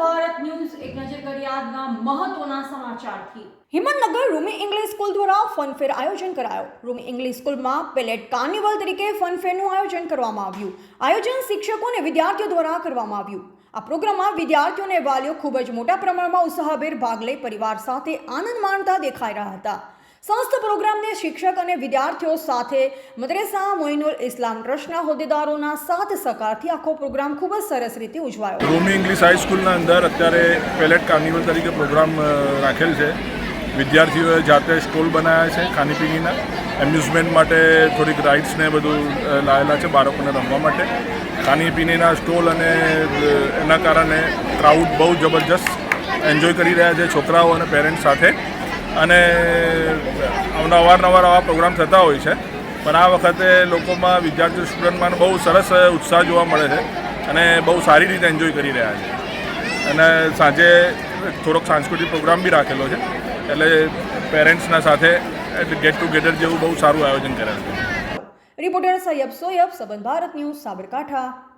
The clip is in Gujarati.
ભારત ન્યૂઝ એક નજર કરી આજના મહત્વના સમાચારથી. હિંમતનગર રૂમી ઇંગ્લિશ સ્કૂલ દ્વારા ફનફેર આયોજન કરાયો. રૂમી ઇંગ્લિશ સ્કૂલમાં પેલેટ કાર્નિવલ તરીકે ફનફેરનું આયોજન કરવામાં આવ્યું. આયોજન શિક્ષકો અને વિદ્યાર્થીઓ દ્વારા કરવામાં આવ્યું. આ પ્રોગ્રામમાં વિદ્યાર્થીઓ અને વાલીઓ ખૂબ જ મોટા પ્રમાણમાં ઉત્સાહભેર ભાગ લઈ પરિવાર સાથે આનંદ માણતા દેખાઈ રહ્યા હતા. સમસ્ત પ્રોગ્રામને શિક્ષક અને વિદ્યાર્થીઓ સાથે મદ્રેસા, મોઇનુલ ઇસ્લામ ટ્રસ્ટના હોદ્દેદારોના સાથ સહકારથી આખો પ્રોગ્રામ ખૂબ જ સરસ રીતે ઉજવાયો. રોમી ઇંગ્લિશ હાઈસ્કૂલના અંદર અત્યારે પેલેટ કાર્નિવલ તરીકે પ્રોગ્રામ રાખેલ છે. વિદ્યાર્થીઓએ જાતે સ્ટોલ બનાવ્યા છે ખાણીપીણીના. એમ્યુઝમેન્ટ માટે થોડીક રાઇડ્સ ને બધું લાવેલા છે બાળકોને રમવા માટે. ખાણીપીણીના સ્ટોલ અને એના કારણે ક્રાઉડ બહુ જબરજસ્ત એન્જોય કરી રહ્યા છે છોકરાઓ અને પેરેન્ટ્સ સાથે. અને અવારનવાર આવા પ્રોગ્રામ થતા હોય છે. પણ આ વખતે લોકોમાં વિદ્યાર્થીઓ સ્ટુડન્ટમાં બહુ સરસ ઉત્સાહ જોવા મળે છે અને બહુ સારી રીતે એન્જોય કરી રહ્યા છે. અને સાંજે થોડોક સાંસ્કૃતિક પ્રોગ્રામ બી રાખેલો છે. એટલે પેરેન્ટ્સના સાથે ગેટ ટુગેધર જેવું બહુ સારું આયોજન કરેલું છે. Reporter Saiyab Soyab, Sambandh Bharat news, Sabarkantha.